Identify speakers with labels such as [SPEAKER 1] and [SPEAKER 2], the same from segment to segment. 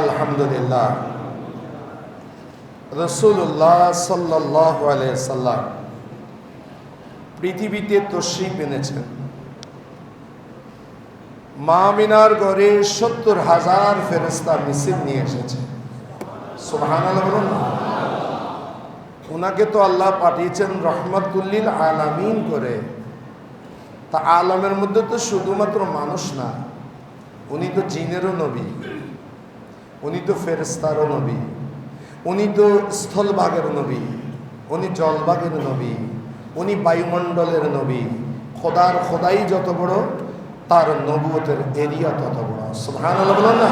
[SPEAKER 1] আলহামদুলিল্লাহ। রসুল্লাহ সাল্লাহ সাল্লাম পৃথিবীতে তশ্রিফ এনেছেন। মা মিনার গড়ে সত্তর হাজার ফেরস্তা মিছিল নিয়ে এসেছে। ওনাকে তো আল্লাহ পাঠিয়েছেন রহমতুল্লিল আলামিন করে। তা আলমের মধ্যে তো শুধুমাত্র মানুষ না, উনি তো জিনেরও নবী। উনি তো ফেরেস্তারও নবী, উনি তো স্থলভাগের নবী, উনি জলভাগের নবী, উনি বায়ুমণ্ডলের নবী, খোদার খোদাই যত বড়, তার নবুয়তের এরিয়া তত বড়। বলুন না?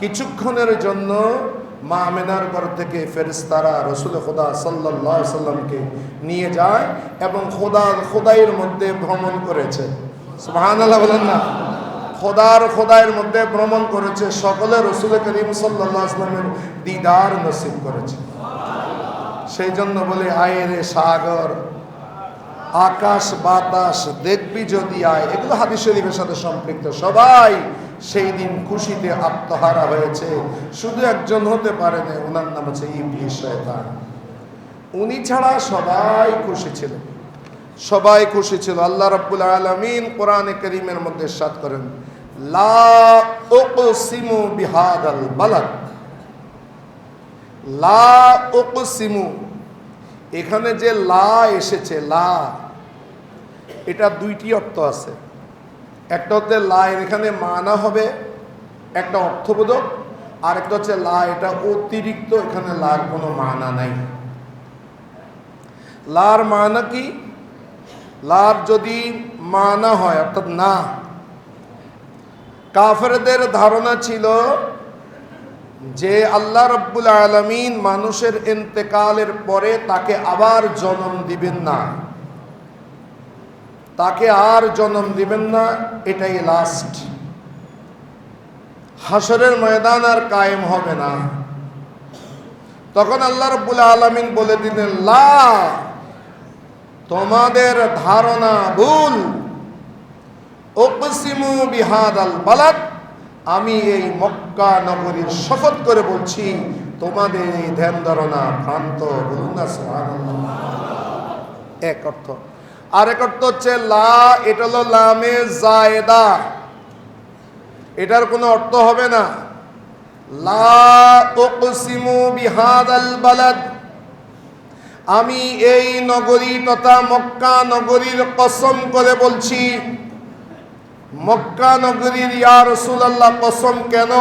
[SPEAKER 1] কিছুক্ষণের জন্য মা আমেনার ঘর থেকে ফেরিস্তারা রসুল খোদা সাল্লাহ সাল্লামকে নিয়ে যায় এবং খোদা, খোদাইয়ের মধ্যে ভ্রমণ করেছে। সুবহান আল্লাহ বলেন না? খোদার খোদাইয়ের মধ্যে ভ্রমণ করেছে, সকলে রসুল করিম সাল্লাহ আসলামের দিদার নসিব করেছে। সেই জন্য বলে, আয় রে সাগর, আকাশ, বাতাস, দেখবি যদি আয়। এগুলো হাদিস শরীফের সাথে সম্পৃক্ত। সবাই সেই দিন খুশিতে আত্মহারা হয়েছে। শুধু একজন হতে পারে না, ওনার নাম হচ্ছে ইবলিশ শয়তান। উনি ছাড়া সবাই খুশি ছিল। সবাই খুশি ছিল। আল্লাহ রব্বুল আলামিন কোরআনে করিমের মধ্যে সাত করেন লা লা এখানে যে লা এসেছে, লা, এটা দুইটি অর্থ আছে। একটা হচ্ছে লা, এখানে মানা হবে, একটা অর্থবোধক। আর একটা হচ্ছে লা, এটা অতিরিক্ত, এখানে লার কোনো মানা নাই। লার মানা কি? লার যদি মানা হয়, অর্থাৎ না কাফেরদের ধারণা ছিল যে আল্লাহ রব্বুল আলমিন মানুষের এন্তেকালের পরে তাকে আবার জন্ম দিবেন না। তাকে আর জন্ম দিবেন না, এটাই লাস্ট হাসরের ময়দান আর কায়েম হবে না। তখন আল্লাহ রব্বুল আলমিন বলে দিলেন, লা, তোমাদের ধারণা ভুল। ওকসিমু বিহাদ আল বালাদ। আমি এই মক্কা নগরীর শপথ করে বলছি, তোমাদের এই ধ্যান ধারণা ভ্রান্ত বলুন না। এক অর্থ। আরেক অর্থ হচ্ছে, লা, এটা হলো লামে জায়দা। এটার কোনো অর্থ হবে না। লা উকসিমু বিহাদাল বালাদ। আমি এই নগরী তথা মক্কা নগরীর কসম করে বলছি মক্কা নগরীর ইয়া রসুলাল্লাহ কসম কেন?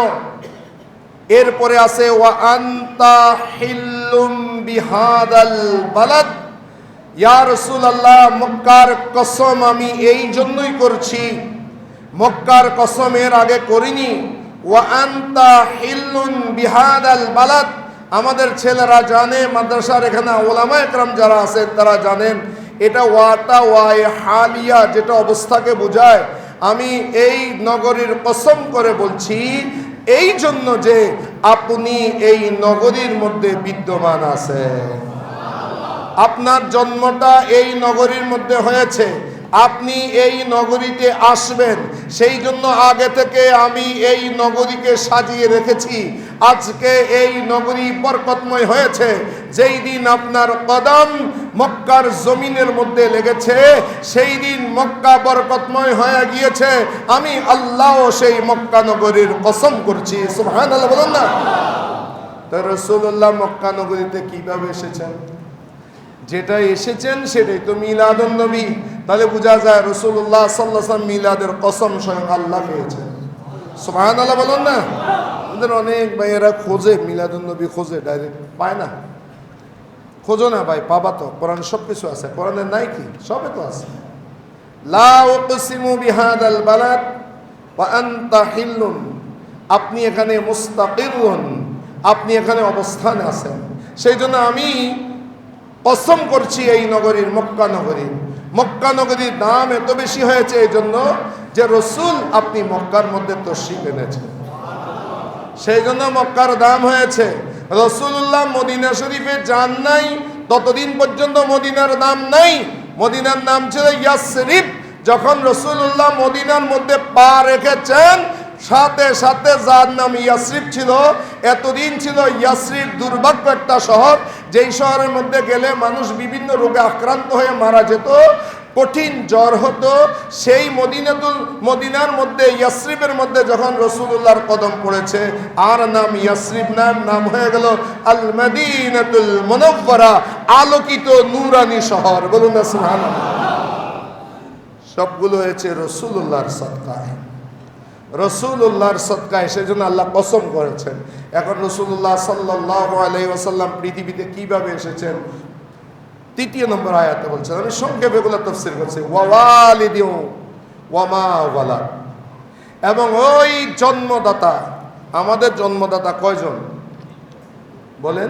[SPEAKER 1] এরপরে আছে, ওয়া আন্তা হিল্লুম বিহাদাল বালাদ। ইয়া রসুলাল্লাহ, মক্কার কসম আমি এই জন্যই করছি। মক্কার কসম এর আগে করিনি। ওয়া আন্তা হিল্লুন বিহাদাল বালাদ। আমাদের ছেলেরা জানে, মাদ্রাসার এখানে ওলামা একরাম যারা আছেন তারা জানেন, এটা ওয়াটা ওয়াই হালিয়া যেটা অবস্থাকে বোঝায়। আমি এই নগরীর কসম করে বলছি, এই জন্য যে আপনি এই নগরীর মধ্যে বিদ্যমান আছে আপনার জন্মটা এই নগরীর মধ্যে হয়েছে। আপনি এই নগরীতে আসবেন। সেই জন্য আগে থেকে আমি এই নগরীকে সাজিয়ে রেখেছি। আজকে এই নগরী বরকতময় হয়েছে। যেই দিন আপনার কদম মক্কার জমিনের মধ্যে লেগেছে, সেই দিন মক্কা বরকতময় হয়ে গিয়েছে। আমি আল্লাহ সেই মক্কা নগরীর কসম করছি। সুবহানাল্লাহ, বলুন না। রসুল্লাহ মক্কা নগরীতে কীভাবে এসেছেন? যেটা এসেছেন সেটাই তো মিলাদুন নবী। তাহলে বোঝা যায় রসুল্লাহ সাল্লাহ মিলাদের কসম স্বয়ং আল্লাহ পেয়েছেন। সুবাহান আল্লাহ বলুন না। আমাদের অনেক ভাইয়েরা খোঁজে মিলাদুন নবী খোঁজে ডাইরেক্ট পায় না। খোঁজো না ভাই, পাবা তো। কোরআন সব কিছু আছে। কোরআনের নাই কি? সবে তো আছে। আপনি এখানে মুস্তাকিরুন। আপনি এখানে অবস্থানে আছেন। সেই জন্য আমি কসম করছি এই নগরীর, মক্কা নগরীর। মক্কা নগরীর দাম এত বেশি হয়েছে এই জন্য যে রসুল আপনি মক্কার মধ্যে তশরিফ এনেছেন। সেই জন্য মক্কার দাম হয়েছে। রসুল্লাহ মদিনা শরীফে যান নাই, ততদিন পর্যন্ত মদিনার নাম নাই। মদিনার নাম ছিল ইয়াসরিফ। যখন রসুল্লাহ মদিনার মধ্যে পা রেখেছেন সাথে সাথে যার নাম ইয়াসরিফ ছিল, এতদিন ছিল ইয়াসরিফ দুর্ভাগ্য একটা শহর, যেই শহরের মধ্যে গেলে মানুষ বিভিন্ন রোগে আক্রান্ত হয়ে মারা যেত, কঠিন জ্বর হতো। সেই মদিনাতুল, মদিনার মধ্যে ইয়াসরিফের মধ্যে যখন রসুল্লাহর কদম পড়েছে, আর নাম ইয়াসরিফ নাম নাম হয়ে গেল আল মদিনাতুল মুনవ్বরা আলোকিত নূরানি শহর। বলুন না সবগুলো হয়েছে রসুল্লাহর সৎকায় রসুল্লাহর সৎকায়, সেজন্য আল্লাহ কসম করেছেন। এখন রসুল্লাহ সাল্লাহ আলাই ওসাল্লাম পৃথিবীতে কীভাবে এসেছেন? তৃতীয় নম্বর আয়াতে বলছেন, আমি সংক্ষেপে এগুলো তফসিল করছি। ওয়ামা ওয়ালা। এবং ওই জন্মদাতা, আমাদের জন্মদাতা কয়জন? বলেন।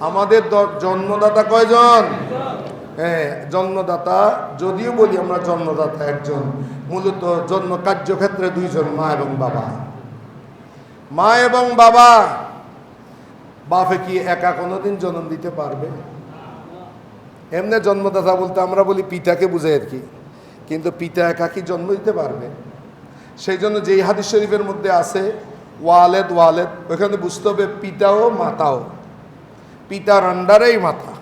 [SPEAKER 1] আমাদের জন্মদাতা কয়জন? হ্যাঁ জন্মদাতা, যদিও বলি আমরা জন্মদাতা একজন। মূলত জন্ম কার্যক্ষেত্রে দুইজন মা এবং বাবা। মা এবং বাবা, বাপে কি একা কোনোদিন জন্ম দিতে পারবে? এমনি জন্মদাতা বলতে আমরা বলি পিতাকে বুঝাই আর কি। কিন্তু পিতা একা কি জন্ম দিতে পারবে? সেই জন্য যেই হাদিস শরীফের মধ্যে আছে, ওয়ালেদ ওয়ালেদ, ওইখানে বুঝতে হবে পিতাও মাতাও। পিতার আন্ডারেই মাথা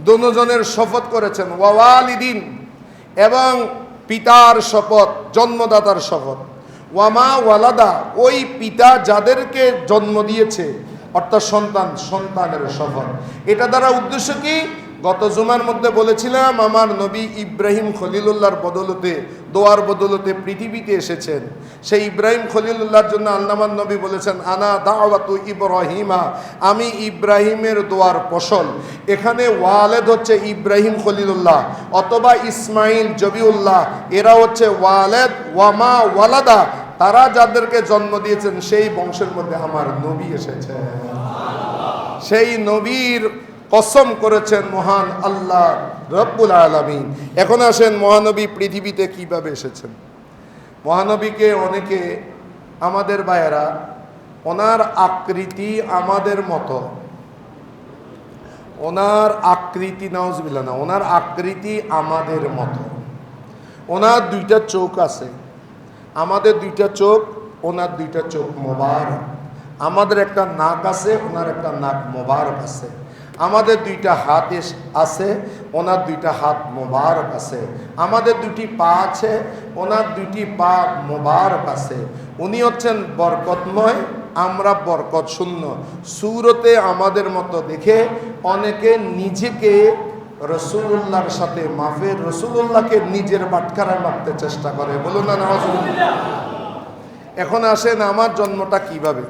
[SPEAKER 1] দুজনের শপথ করেছেন ওয়ালিদিন এবং পিতার শপথ, জন্মদাতার শপথ। ওয়ামা ওয়ালাদা, ওই পিতা যাদেরকে জন্ম দিয়েছে, অর্থাৎ সন্তান, সন্তানের শপথ। এটা দ্বারা উদ্দেশ্য কি? গত জুমার মধ্যে বলেছিলাম, আমার নবী ইব্রাহিম খলিলুল্লাহর বদলতে, দোয়ার বদলতে পৃথিবীতে এসেছেন। সেই ইব্রাহিম খলিলুল্লাহর জন্য আল্লামান নবী বলেছেন, আনা দাওয়াতু ইব্রাহিমা, আমি ইব্রাহিমের দোয়ার ফসল। এখানে ওয়ালেদ হচ্ছে ইব্রাহিম খলিলুল্লাহ, অথবা ইসমাইল জবিউল্লাহ। এরা হচ্ছে ওয়ালেদ, ওয়ামা ওয়ালাদা। তারা যাদেরকে জন্ম দিয়েছেন, সেই বংশের মধ্যে আমার নবী এসেছে সেই নবীর কসম করেছেন মহান আল্লাহ রব্বুল আলমিন। এখন আসেন মহানবী পৃথিবীতে কীভাবে এসেছেন? মহানবীকে অনেকে, আমাদের ভাইয়েরা, ওনার আকৃতি আমাদের মতো। ওনার আকৃতি নাউজবিল্লা না, ওনার আকৃতি আমাদের মতো। ওনার দুইটা চোখ আছে। আমাদের দুইটা চোখ, ওনার দুইটা চোখ মোবারক। আমাদের একটা নাক আছে, ওনার একটা নাক মোবারক আছে। আমাদের দুইটা হাত আছে, ওনার দুইটা হাত মোবারক আছে। আমাদের দুটি পা আছে, ওনার দুইটি পা মোবারক আছে। উনি হচ্ছেন বরকতময়, আমরা বরকত শূন্য সুরতে আমাদের মতো দেখে অনেকে নিজেকে রসুল্লাহর সাথে মাফের, রসুল্লাহকে নিজের বাটখারায় মাপতে চেষ্টা করে। বলুন না এখন আসেন, আমার জন্মটা কীভাবে?